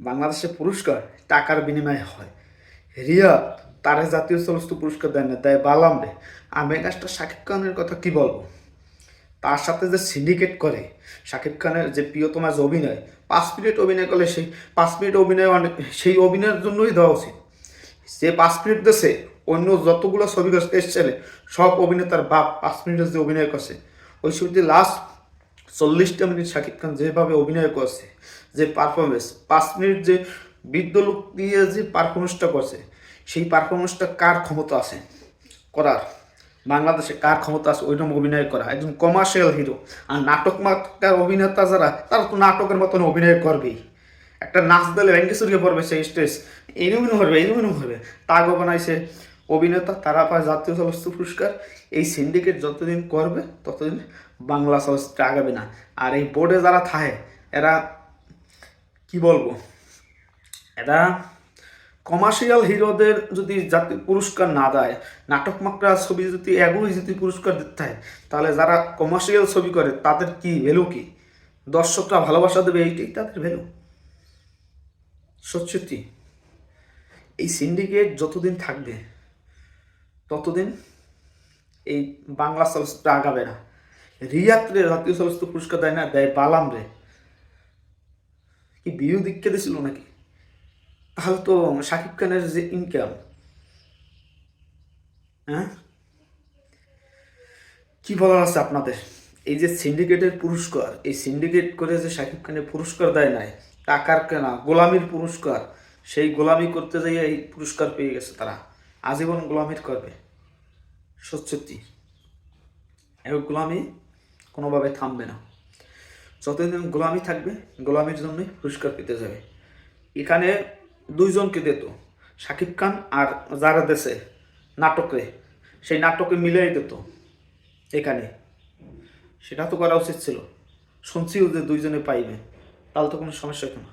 বাংলাদেশে পুরস্কার টাকার বিনিময়ে হয়। রিয়া তারে জাতীয় চলচ্চিত্র পুরস্কার দেয় না দেয় বালাম রে, আমি গাছটা শাকিব খানের কথা কি বলব? তার সাথে যে সিন্ডিকেট করে, শাকিব খানের যে প্রিয়তমা যে অভিনয়, পাঁচ মিনিট অভিনয় করলে সেই পাঁচ মিনিট অভিনয় অনেক, সেই অভিনয়ের জন্যই দেওয়া উচিত। যে পাঁচ মিনিট দেশে অন্য যতগুলো ছবি এসেছে সব অভিনেতার বাপ পাঁচ মিনিটের যে অভিনয় করছে, ওই ছবিতে লাস্ট চল্লিশটা মিনিট শাকিব খান যেভাবে অভিনয় করছে, যে পারফরমেন্স পাঁচ মিনিট যে বৃদ্ধ লোক দিয়ে যে পারফরমেন্সটা করছে, সেই পারফরমেন্সটা কার ক্ষমতা আছে? করার। বাংলাদেশে কার ক্ষমতা আছে? ওইরকম অভিনয় করা। একজন কমার্শিয়াল হিরো আর নাটক মাত্রার অভিনেতা যারা, তারা তো নাটকের মতন অভিনয় করবেই। একটা নাচ দিলে ভেঙ্গে চুরিয়ে পড়বে সেই স্টেজ এরকম করবে এরকম করবে তাগো বানাইছে অভিনেতা তারা পায় জাতীয় চলচ্চিত্র পুরস্কার। এই সিন্ডিকেট যতদিন করবে, ততদিন বাংলা চলচ্চিত্র আগাবে না। আর এই বোর্ডে যারা থাকে, এরা কি বলব? এরা কমার্শিয়াল হিরোদের যদি জাতীয় পুরস্কার না দেয়, নাটক মাকড়া ছবি যদি এগুলোই যদি পুরস্কার দিতে হয় তাহলে যারা কমার্শিয়াল ছবি করে, তাদের কি ভ্যালু কি? দর্শকরা ভালোবাসা দেবে এইটাই তাদের ভ্যালু সত্যি এই সিন্ডিকেট যতদিন থাকবে ততদিন এই বাংলা চলচ্চিত্র আগাবে না। রিয়াত্রে জাতীয় চলচ্চিত্র পুরস্কার দেয় না, দেয় বালাম রে। কি বিহু দীক্ষা দিছিল নাকি? তাহলে তো শাকিব খানের যে ইনকাম হ্যাঁ? কি বলার আছে আপনাদের? এই যে সিন্ডিকেটের পুরস্কার, এই সিন্ডিকেট করে যে শাকিব খানের পুরস্কার দেয় নাই, টাকার কেনা, গোলামির পুরস্কার, সেই গোলামি করতে যাইয়ে এই পুরস্কার পেয়ে গেছে তারা। আজীবন গোলামির করবে। সত্যি এই গোলামি কোনোভাবে থামবে না। যতদিন গোলামি থাকবে, গোলামির জন্যই পুরস্কার পেতে যাবে। এখানে দুইজনকে দিত শাকিব খান আর যারা দেশে নাটকে, সেই নাটকে মিলিয়ে দিত এখানে। সেটা তো করা উচিত ছিল। শুনছিও যে দুইজনে পাইবে, তাহলে তো কোনো সমস্যা হতো না।